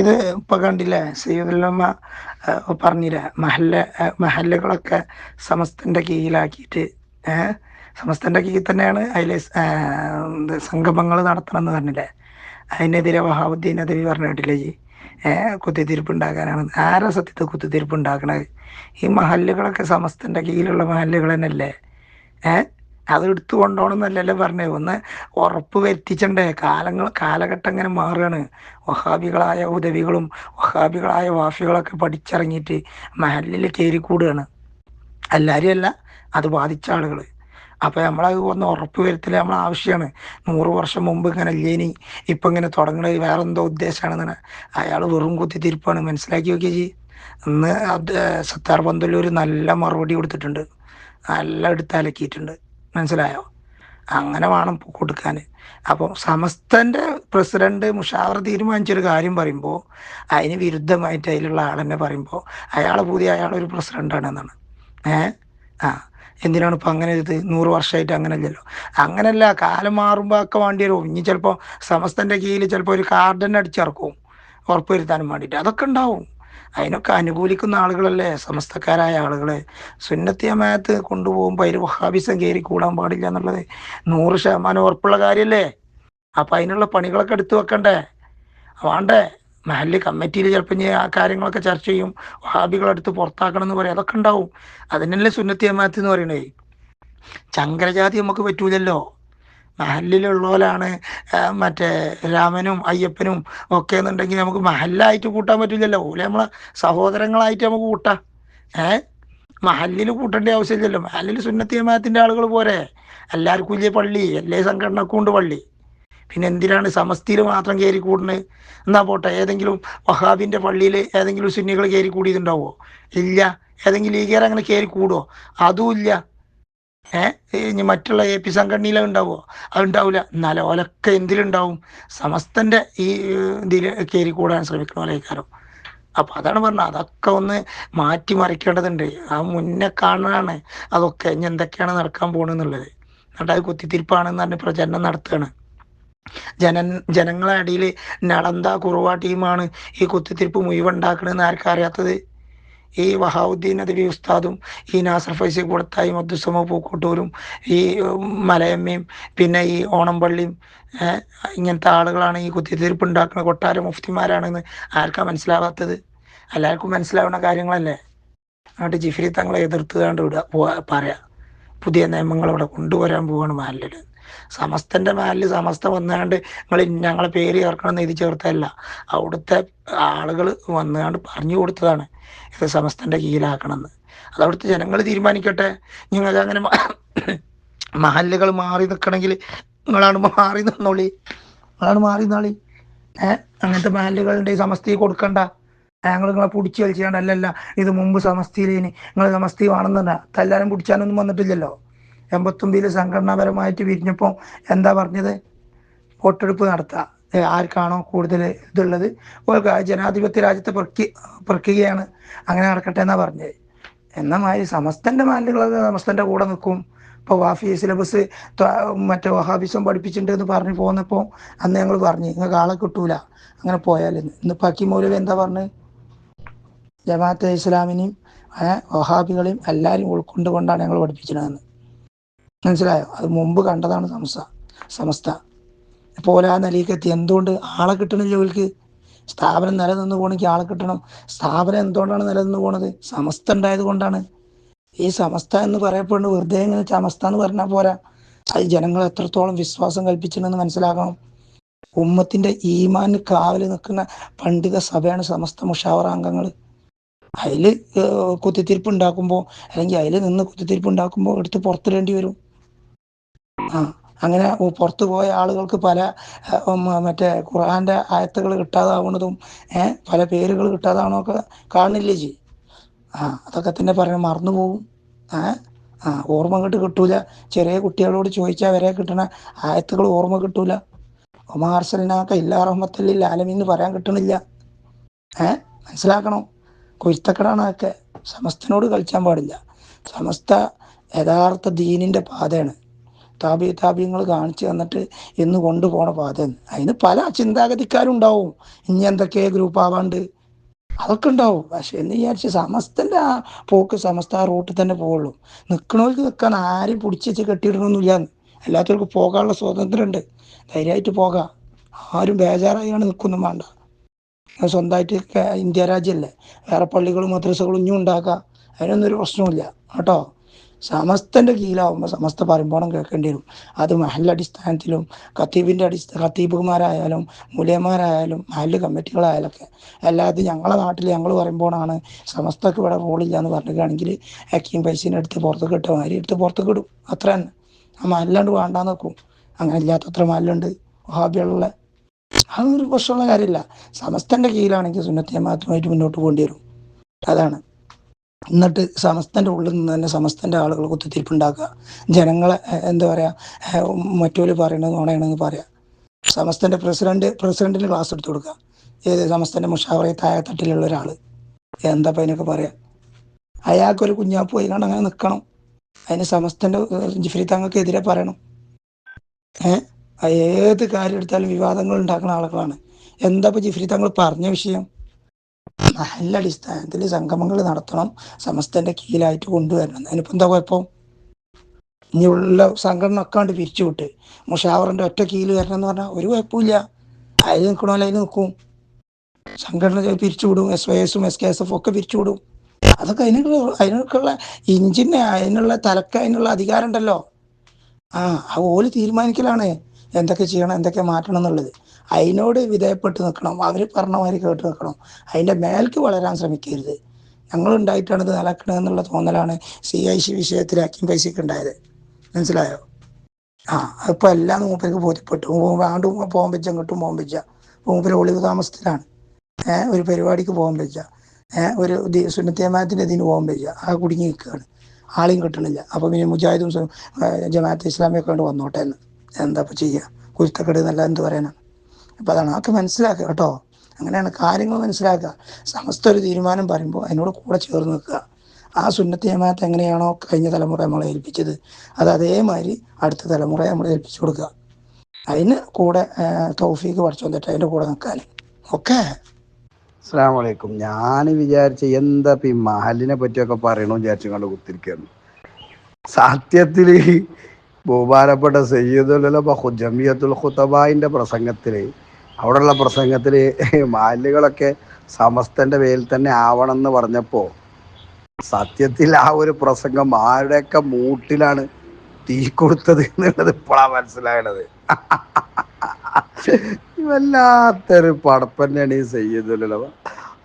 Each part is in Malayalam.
ഇത് ഇപ്പൊ കണ്ടില്ലേ സയ്യിദുല്ലമ്മ പറഞ്ഞില്ല മഹല്ല മഹല്ലുകളൊക്കെ സമസ്തന്റെ കീഴിലാക്കിയിട്ട് സമസ്തന്റെ കീഴിൽ തന്നെയാണ് അതിലെ സംഗമങ്ങൾ നടത്തണം എന്ന് പറഞ്ഞില്ലേ അതിനെതിരെ വഹാബുദ്ദീൻ അദവി പറഞ്ഞു കേട്ടില്ലേ ജി കുത്തിത്തിരിപ്പ് ഉണ്ടാക്കാനാണ്. ആരാ സത്യത്തെ കുത്തിത്തിരിപ്പ് ഉണ്ടാക്കണത്? ഈ മഹല്ലുകളൊക്കെ സമസ്തന്റെ കീഴിലുള്ള മഹല്ലുകൾ തന്നെയല്ലേ? ഏഹ് അത് എടുത്തു കൊണ്ടോണമെന്നല്ലല്ലോ പറഞ്ഞത് ഒന്ന് ഉറപ്പ് വരുത്തിച്ചണ്ടേ. കാലങ്ങൾ കാലഘട്ടം ഇങ്ങനെ മാറുകയാണ്. വഹാബികളായ ഉദവികളും വഹാബികളായ വാഫികളൊക്കെ പഠിച്ചിറങ്ങിയിട്ട് മഹലിൽ കയറി കൂടുകയാണ്. എല്ലാവരും അല്ല അത് ബാധിച്ച ആളുകൾ അപ്പോൾ നമ്മളത് ഒന്ന് ഉറപ്പ് വരുത്തൽ നമ്മൾ ആവശ്യമാണ് നൂറ് വർഷം മുമ്പ് ഇങ്ങനെ ഇല്ലേനി. ഇപ്പം ഇങ്ങനെ തുടങ്ങണത് വേറെ എന്തോ ഉദ്ദേശമാണെന്നാണ് അയാൾ വെറും കുത്തിത്തിരിപ്പാണ്. മനസ്സിലാക്കി നോക്കിയ ജി ഇന്ന് സത്താർ പന്തല്ലൂർ നല്ല മറുപടി കൊടുത്തിട്ടുണ്ട്. നല്ല എടുത്ത് അലക്കിയിട്ടുണ്ട്. മനസ്സിലായോ? അങ്ങനെ വേണം കൊടുക്കാൻ. അപ്പോൾ സമസ്തന്റെ പ്രസിഡന്റ് മുഷാവർ തീരുമാനിച്ചൊരു കാര്യം പറയുമ്പോൾ അതിന് വിരുദ്ധമായിട്ട് അതിലുള്ള ആളെന്നെ പറയുമ്പോൾ അയാൾ പുതിയ അയാളൊരു പ്രസിഡന്റാണ് എന്നാണ് ഏ? ആ. എന്തിനാണ് ഇപ്പം അങ്ങനെ ഇത് നൂറ് വർഷമായിട്ട് അങ്ങനെ അല്ലല്ലോ അങ്ങനല്ല കാലം മാറുമ്പോൾ ഒക്കെ വേണ്ടി വരും. ഇനി ചിലപ്പോൾ സമസ്തന്റെ കീഴിൽ ചിലപ്പോൾ ഒരു കാർഡൻ അടിച്ചിറക്കും. ഉറപ്പ് വരുത്താനും വേണ്ടിയിട്ട്. അതൊക്കെ ഉണ്ടാവും. അതിനൊക്കെ അനുകൂലിക്കുന്ന ആളുകളല്ലേ? സമസ്തക്കാരായ ആളുകളെ. സുന്നത്തിയമായത്ത് കൊണ്ടുപോകുമ്പോൾ അതിൽ വഹാബിസം കയറി കൂടാൻ പാടില്ല എന്നുള്ളത് നൂറ് ശതമാനം ഉറപ്പുള്ള കാര്യമല്ലേ അപ്പം അതിനുള്ള പണികളൊക്കെ എടുത്തു വെക്കണ്ടേ? വേണ്ടേ? മഹല്ല് കമ്മിറ്റിയിൽ ചിലപ്പോൾ ആ കാര്യങ്ങളൊക്കെ ചർച്ച ചെയ്യും. വഹാബികളെടുത്ത് പുറത്താക്കണം എന്ന് പറയും. അതൊക്കെ ഉണ്ടാവും. അതിനല്ലേ സുന്നത്തിയമായത്ത് എന്ന് പറയണേ? ചങ്കരജാതി നമുക്ക് പറ്റൂലല്ലോ. മഹലിലുള്ളവരാണ് മറ്റേ രാമനും അയ്യപ്പനും ഒക്കെ എന്നുണ്ടെങ്കിൽ നമുക്ക് മഹല്ലായിട്ട് കൂട്ടാൻ പറ്റില്ലല്ലോ. ഓലെ നമ്മളെ സഹോദരങ്ങളായിട്ട് നമുക്ക് കൂട്ടാം. ഏ? മഹല്ലിൽ കൂട്ടേണ്ട ആവശ്യമില്ലല്ലോ. മഹല്ലിൽ സുന്നത്തിയമാത്തിന്റെ ആളുകൾ പോരെ. എല്ലാവർക്കും ഇല്ലേ പള്ളി എല്ലാ സംഘടനക്കും ഉണ്ട് പള്ളി. പിന്നെ എന്തിനാണ് സമസ്തിയിൽ മാത്രം കയറി കൂടുന്നത് എന്നാ പോട്ടെ ഏതെങ്കിലും വഹാബിന്റെ പള്ളിയിൽ ഏതെങ്കിലും സുന്നികൾ കയറി കൂടിയിട്ടുണ്ടാവോ? ഇല്ല. ഏതെങ്കിലും ലീഗർ അങ്ങനെ കയറി കൂടുമോ അതും ഇല്ല. ഏഹ് ഇനി മറ്റുള്ള എ പി സംഘടനയിലെ ഉണ്ടാവുമോ അതുണ്ടാവില്ല എന്നാലും ഓലൊക്കെ എന്തിലുണ്ടാവും? സമസ്തന്റെ ഈ ഇതിൽ കയറി കൂടാൻ ശ്രമിക്കണ പോലെക്കാരം അപ്പൊ അതാണ് പറഞ്ഞത് അതൊക്കെ ഒന്ന് മാറ്റി മറിക്കേണ്ടതുണ്ട്. ആ മുന്നേ കാണാനാണ് അതൊക്കെ. ഇനി എന്തൊക്കെയാണ് നടക്കാൻ പോണെന്നുള്ളത്. എന്നിട്ട് അത് കുത്തിത്തിരിപ്പാണെന്ന് പറഞ്ഞ് പ്രചരണം നടത്തുകയാണ് ജന ജനങ്ങളെ അടിയിൽ നടന്ത കുറവ ടീമാണ് ഈ കുത്തിത്തിരിപ്പ് മുഴുവൻ ഉണ്ടാക്കണമെന്ന് ആർക്കും അറിയാത്തത് ഈ വഹാവുദ്ദീൻ അദബി ഉസ്താദും ഈ നാസർ ഫൈസി കൂടത്തായും അബ്ദുസമ പൂക്കോട്ടൂരും ഈ മലയമ്മയും പിന്നെ ഈ ഓണംപള്ളിയും ഇങ്ങനത്തെ ആളുകളാണ് ഈ കുത്തിത്തീർപ്പ് ഉണ്ടാക്കുന്ന കൊട്ടാര മുഫ്തിമാരാണെന്ന് ആർക്കാ മനസ്സിലാവാത്തത്? എല്ലാവർക്കും മനസ്സിലാവുന്ന കാര്യങ്ങളല്ലേ? എന്നിട്ട് ജിഫ്രി തങ്ങളെ എതിർത്തുകൊണ്ട് വിടുക പറയാ. പുതിയ നിയമങ്ങൾ അവിടെ കൊണ്ടുവരാൻ പോവാണ് മാലിൽ സമസ്തന്റെ മേലിൽ സമസ്ത വന്നുകൊണ്ട് നിങ്ങൾ ഞങ്ങളെ പേര് ചേർക്കണം എന്ന് എഴുതി ചേർത്തല്ല അവിടുത്തെ ആളുകൾ വന്നുകൊണ്ട് പറഞ്ഞു കൊടുത്തതാണ്. ഇത് സമസ്തന്റെ കീഴിലാക്കണമെന്ന്. അത് അവിടുത്തെ ജനങ്ങൾ തീരുമാനിക്കട്ടെ. നിങ്ങൾക്ക് അങ്ങനെ മഹല്ലുകൾ മാറി നിൽക്കണമെങ്കിൽ നിങ്ങളാണ് മാറി നിന്നോളി. നിങ്ങളാണ് മാറി നിന്നോളി. ഏഹ് അങ്ങനത്തെ മഹല്ലുകളുണ്ട് സമസ്തി കൊടുക്കണ്ട. ഞങ്ങൾ നിങ്ങളെ പിടിച്ച് കളിച്ചാണ്ട് അല്ലല്ല. ഇത് മുമ്പ് സമസ്തിയിൽ ഇനി നിങ്ങൾ സമസ്തി വേണമെന്നല്ല തല്ലാനും പിടിച്ചാനൊന്നും വന്നിട്ടില്ലല്ലോ. എൺപത്തൊമ്പതിൽ സംഘടനാപരമായിട്ട് വിരിഞ്ഞപ്പോൾ എന്താ പറഞ്ഞത്? വോട്ടെടുപ്പ് നടത്തുക. ആർക്കാണോ കൂടുതൽ ഇതുള്ളത്? ജനാധിപത്യ രാജ്യത്തെ പ്രക്രി പ്രക്രിയയാണ് അങ്ങനെ നടക്കട്ടെ എന്നാ പറഞ്ഞത്. എന്ന മാതിരി സമസ്തന്റെ മാനലുകളൊക്കെ സമസ്തന്റെ കൂടെ നിൽക്കും. ഇപ്പോൾ വാഫി സിലബസ് മറ്റേ വഹാബിസം പഠിപ്പിച്ചിട്ടുണ്ട് എന്ന് പറഞ്ഞ് പോന്നപ്പോൾ അന്ന് ഞങ്ങൾ പറഞ്ഞു നിങ്ങൾക്ക് ആളെ കിട്ടൂല. അങ്ങനെ പോയാൽ ഇന്ന് പക്കി മൗലവി എന്താ പറഞ്ഞു? ജമാഅത്തെ ഇസ്ലാമിനെയും വഹാബികളെയും എല്ലാവരും ഉൾക്കൊണ്ടുകൊണ്ടാണ് ഞങ്ങൾ പഠിപ്പിച്ചിരുന്നതെന്ന് മനസ്സിലായോ? അത് മുമ്പ് കണ്ടതാണ് സംസ്ഥ സമസ്ത. ഇപ്പോൾ ആ നിലയിലെത്തി എന്തുകൊണ്ട് ആളെ കിട്ടണില്ല ജോലിക്ക് സ്ഥാപനം നിലനിന്ന് പോകണമെങ്കിൽ ആളെ കിട്ടണം. സ്ഥാപനം എന്തുകൊണ്ടാണ് നിലനിന്ന് പോണത്? സമസ്ത ഉണ്ടായത് കൊണ്ടാണ് ഈ സമസ്ത എന്ന് പറയപ്പെടുന്നത് വെറുതെ ഇങ്ങനെ സമസ്ത എന്ന് പറഞ്ഞാൽ പോരാ. അത് ജനങ്ങൾ എത്രത്തോളം വിശ്വാസം കൽപ്പിച്ചിട്ടുണ്ടെന്ന് മനസ്സിലാക്കണം. ഉമ്മത്തിന്റെ ഈമാന് കാവൽ നിൽക്കുന്ന പണ്ഡിത സഭയാണ് സമസ്ത മുഷാവറ അംഗങ്ങൾ അതിൽ കുത്തിത്തിരിപ്പ് ഉണ്ടാക്കുമ്പോൾ അല്ലെങ്കിൽ അതിൽ നിന്ന് കുത്തിത്തിരിപ്പ് ഉണ്ടാക്കുമ്പോൾ എടുത്ത് പുറത്തിടേണ്ടി വരും. അങ്ങനെ പുറത്തു പോയ ആളുകൾക്ക് പല മറ്റേ ഖുർആന്റെ ആയത്തുകൾ കിട്ടാതാവുന്നതും പല പേരുകൾ കിട്ടാതാവണമൊക്കെ കാണുന്നില്ലേ ജി ആ അതൊക്കെ തന്നെ പറഞ്ഞ മറന്നു പോകും. ഏ ആ ഓർമ്മ കിട്ട് കിട്ടൂല. ചെറിയ കുട്ടികളോട് ചോദിച്ചാൽ വരെ കിട്ടണ ആയത്തുകൾ ഓർമ്മ കിട്ടൂല. ഒമാർസലിനാക്ക ഇല്ലാ റഹ്മത്തല്ലിൽ ആലമീന്ന് പറയാൻ കിട്ടണില്ല. ഏഹ് മനസ്സിലാക്കണം? കൊരുത്തക്കടാണ് അതൊക്കെ സമസ്തനോട് കളിച്ചാൻ പാടില്ല. സമസ്ത യഥാർത്ഥ ദീനിന്റെ പാതയാണ്. താപി താപ്യങ്ങൾ കാണിച്ചു തന്നിട്ട് ഇന്ന് കൊണ്ടുപോണ പാത അതിന് പല ചിന്താഗതിക്കാരും ഉണ്ടാവും ഇനി എന്തൊക്കെ ഗ്രൂപ്പ് ആവാണ്ട്. അതൊക്കെ ഉണ്ടാവും. പക്ഷെ എന്ന് വിചാരിച്ച് സമസ്തന്റെ ആ പോക്ക് സമസ്ത ആ റൂട്ടിൽ തന്നെ പോവുള്ളൂ. നിൽക്കണവർക്ക് നിൽക്കാൻ ആരും പിടിച്ച് വെച്ച് കെട്ടിയിടണമെന്നില്ല എല്ലാത്തവർക്കും പോകാനുള്ള സ്വാതന്ത്ര്യം ഉണ്ട് ധൈര്യമായിട്ട് പോകാം. ആരും ബേജാറായാണ് നിൽക്കൊന്നും വേണ്ട. സ്വന്തമായിട്ട് ഇന്ത്യ രാജ്യമല്ലേ. വേറെ പള്ളികളും മദ്രസകളും ഇനിയും ഉണ്ടാക്കാം. അതിനൊന്നും ഒരു പ്രശ്നവുമില്ല. കേട്ടോ? സമസ്തന്റെ കീഴിലാവുമ്പോൾ സമസ്ത പറയുമ്പോണം കേൾക്കേണ്ടി വരും അത് മഹല്ലടിസ്ഥാനത്തിലും ഖത്തീബിന്റെ അടിസ്ഥാന ഖത്തീബുമാരായാലും മുലയന്മാരായാലും മഹല്ല് കമ്മിറ്റികളായാലൊക്കെ അല്ലാതെ ഞങ്ങളെ നാട്ടിൽ ഞങ്ങൾ പറയുമ്പോഴാണ് സമസ്തക്ക് ഇവിടെ റോളില്ല എന്ന് പറഞ്ഞിട്ടാണെങ്കിൽ ഹക്കീം പൈസേനെ എടുത്ത് പുറത്തേക്ക് ഇട്ട മാതിരി എടുത്ത് പുറത്തേക്ക് ഇടും. അത്ര തന്നെ. ആ മഹല്ലാണ്ട് വേണ്ടാന്ന് വെക്കും. അങ്ങനെ ഇല്ലാത്തത്ര മഹല്ലുണ്ട്. വഹാബികളുള്ള അതൊരു പ്രശ്നമുള്ള കാര്യമില്ല. സമസ്തന്റെ കീഴിലാണെങ്കിൽ സുന്നത്തെ മാത്രമായിട്ട് മുന്നോട്ട് പോകേണ്ടി വരും. അതാണ്. എന്നിട്ട് സമസ്തന്റെ ഉള്ളിൽ നിന്ന് തന്നെ സമസ്തന്റെ ആളുകൾ കുത്തിത്തിരിപ്പുണ്ടാക്കുക. ജനങ്ങളെ എന്താ പറയുക മറ്റൊരു പറയണത് നുണയാണെന്ന് പറയാം. സമസ്തന്റെ പ്രസിഡന്റ് പ്രസിഡന്റിന് ക്ലാസ് എടുത്തു കൊടുക്കുക. ഏത് സമസ്തന്റെ മുഷാവറയെ താഴെ തട്ടിലുള്ള ഒരാൾ എന്താ അതിനൊക്കെ പറയാം? അയാൾക്കൊരു കുഞ്ഞാപ്പ് പോയി അങ്ങനെ നിൽക്കണം അതിന് സമസ്തന്റെ ജിഫ്രി തങ്ങൾക്ക് എതിരെ പറയണം. ഏഹ് ഏത് കാര്യം എടുത്താലും വിവാദങ്ങൾ ഉണ്ടാക്കുന്ന ആളുകളാണ്. എന്താ ഇപ്പൊ ജിഫ്രി തങ്ങൾ പറഞ്ഞ വിഷയം? നല്ല അടിസ്ഥാനത്തിൽ സംഗമങ്ങൾ നടത്തണം. സമസ്തന്റെ കീഴിലായിട്ട് കൊണ്ടുവരണം. അതിനിപ്പോ എന്താ കുഴപ്പം? ഇനിയുള്ള സംഘടന ഒക്കെ കണ്ട് പിരിച്ചുവിട്ട് മുഷാവറിന്റെ ഒറ്റ കീഴിൽ വരണം എന്ന് പറഞ്ഞാൽ ഒരു കുഴപ്പമില്ല അതിൽ നിൽക്കണമല്ലോ അതിൽ നിൽക്കും? സംഘടന പിരിച്ചുവിടും. എസ് വൈ എസും എസ് കെ എസ് എഫ് ഒക്കെ പിരിച്ചുവിടും. അതൊക്കെ അതിനുള്ള അതിനൊക്കെയുള്ള ഇഞ്ചിന് അതിനുള്ള തലക്ക് അതിനുള്ള അധികാരം ഉണ്ടല്ലോ. ആ ആ ഓൽ തീരുമാനിക്കലാണ്. എന്തൊക്കെ ചെയ്യണം എന്തൊക്കെ മാറ്റണം എന്നുള്ളത്. അതിനോട് വിധേയപ്പെട്ട് നിൽക്കണം. അവർ പറഞ്ഞ മാതിരി കേട്ട് നിൽക്കണം. അതിന്റെ മേൽക്ക് വളരാൻ ശ്രമിക്കരുത്. ഞങ്ങൾ ഉണ്ടായിട്ടാണ് ഇത് നടക്കണത് എന്നുള്ള തോന്നലാണ് സി ഐ സി വിഷയത്തിൽ അക്കിം പൈസയ്ക്ക് ഉണ്ടായത്. മനസ്സിലായോ? ആ അതിപ്പോൾ എല്ലാം മൂപ്പർക്ക് ബോധ്യപ്പെട്ടു. ആണ്ട് പോകാൻ വെച്ച അങ്ങോട്ടും പോകാൻ വെച്ച. മൂപ്പര് ഒളിവ് താമസത്തിലാണ്. ഏഹ് ഒരു പരിപാടിക്ക് പോകാൻ വെച്ച. ഏഹ് ഒരു സുന്നത്തിയമാത്തിന്റെ ഇതിന് പോകാൻ വെച്ച. ആ കുടുങ്ങി നിൽക്കുകയാണ്. ആളെയും കിട്ടണില്ല. അപ്പോൾ പിന്നെ മുജാഹിദും ജമാഅത്ത് ഇസ്ലാമിയൊക്കെ കൊണ്ട് വന്നോട്ടെ എന്ന്. എന്താ ഇപ്പോൾ ചെയ്യുക കുരുത്തക്കെട് എന്നല്ല എന്ത് പറയാനാണ് അപ്പോൾ അതാണ്. അതൊക്കെ മനസ്സിലാക്കുക കേട്ടോ. അങ്ങനെയാണ് കാര്യങ്ങൾ മനസ്സിലാക്കുക. സമസ്ത ഒരു തീരുമാനം പറയുമ്പോൾ അതിനോട് കൂടെ ചേർന്ന് നിൽക്കുക. ആ സുന്നത്ത് ജമാഅത്ത് എങ്ങനെയാണോ കഴിഞ്ഞ തലമുറ നമ്മളെ ഏൽപ്പിച്ചത്. അത് അതേമാതിരി അടുത്ത തലമുറയെ നമ്മൾ ഏൽപ്പിച്ചു കൊടുക്കുക. അതിന് കൂടെ തൗഫീക്ക് പഠിച്ചു വന്നിട്ട് അതിന്റെ കൂടെ നിൽക്കാൻ ഓക്കെ? അസ്സാം വലൈക്കും ഞാൻ വിചാരിച്ച എന്താ ഇപ്പം ഈ മഹലിനെ പറ്റിയൊക്കെ പറയണോ വിചാരിച്ചു കൊണ്ട് കുത്തിരിക്കുന്നു സത്യത്തിൽ ബഹുമാനപ്പെട്ട സയ്യിദുൽ ജമിയത്തുൽ ഖുത്തബായിന്റെ പ്രസംഗത്തിൽ അവിടെയുള്ള പ്രസംഗത്തിൽ മാലുകളൊക്കെ സമസ്തന്റെ പേരിൽ തന്നെ ആവണം എന്ന് പറഞ്ഞപ്പോ സത്യത്തിൽ ആ ഒരു പ്രസംഗം ആരുടെയൊക്കെ മൂട്ടിലാണ് തീ കൊടുത്തത് എന്നുള്ളത് ഇപ്പോഴാണ് മനസ്സിലായത് വല്ലാത്തൊരു പടപ്പന്നെയാണ് ഈ സയ്യിദുലമ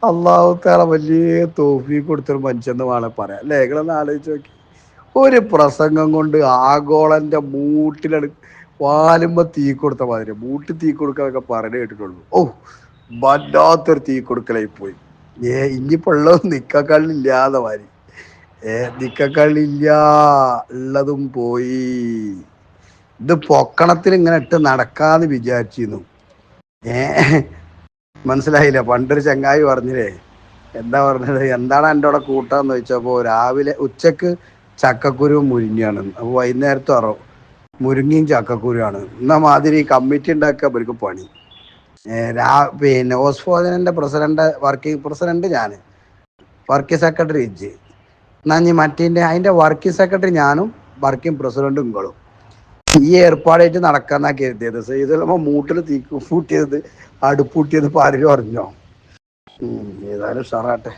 അള്ളാഹു താല വലിയ തോഫി കൊടുത്തൊരു മനുഷ്യന്ന് വേണേ പറയാം. അല്ലേ? നിങ്ങളൊന്ന് ആലോചിച്ച് നോക്കി. ഒരു പ്രസംഗം കൊണ്ട് ആഗോളന്റെ മൂട്ടിലാണ് വാലുമ്പോ തീ കൊടുത്ത മാതിരി മൂട്ടി തീ കൊടുക്കാനൊക്കെ പറഞ്ഞു കേട്ടിട്ടുള്ളൂ. ഓ വല്ലാത്തൊരു തീ കൊടുക്കലായി പോയി. ഏ ഇനിയിപ്പോ ഉള്ളത് നിക്കക്കള്ളില്ലാതെ മാതിരി. ഏ നിക്കക്കള്ളില്ല ഉള്ളതും പോയി. ഇത് പൊക്കണത്തിൽ ഇങ്ങനെ ഇട്ട് നടക്കാന്ന് വിചാരിച്ചിരുന്നു. ഏ മനസ്സിലായില്ല? പണ്ടൊരു ചങ്ങായി പറഞ്ഞില്ലേ എന്താ പറഞ്ഞത്? എന്താണ് എന്റെ കൂട്ടാന്ന് ചോദിച്ചപ്പോ രാവിലെ ഉച്ചയ്ക്ക് ചക്കക്കുരുവും മുരിങ്ങയാണ്. വൈകുന്നേരത്തും അറോ മുരിങ്ങയും ചക്കക്കുരുവാണ്. എന്നാ മാതിരി കമ്മിറ്റി ഉണ്ടാക്കുക ഇവർക്ക് പണി. രാ പിന്നെ ഓസ്ഫോജനന്റെ പ്രസിഡന്റ് വർക്കിംഗ് പ്രസിഡന്റ് ഞാൻ വർക്കിംഗ് സെക്രട്ടറി ഇജ്ജ് എന്നാ ഇനി മറ്റേന്റെ അതിന്റെ വർക്കിംഗ് സെക്രട്ടറി ഞാനും വർക്കിംഗ് പ്രസിഡന്റും ഇങ്ങളും. ഈ ഏർപ്പാടായിട്ട് നടക്കാന്നാ കരുതിയത്. സൈതലമ്മ മൂട്ടിൽ തീ പൂട്ടിയത് അടുപ്പൂട്ടിയത് പലരും അറിഞ്ഞോ? ഉം, ഏതായാലും സാറാട്ടെ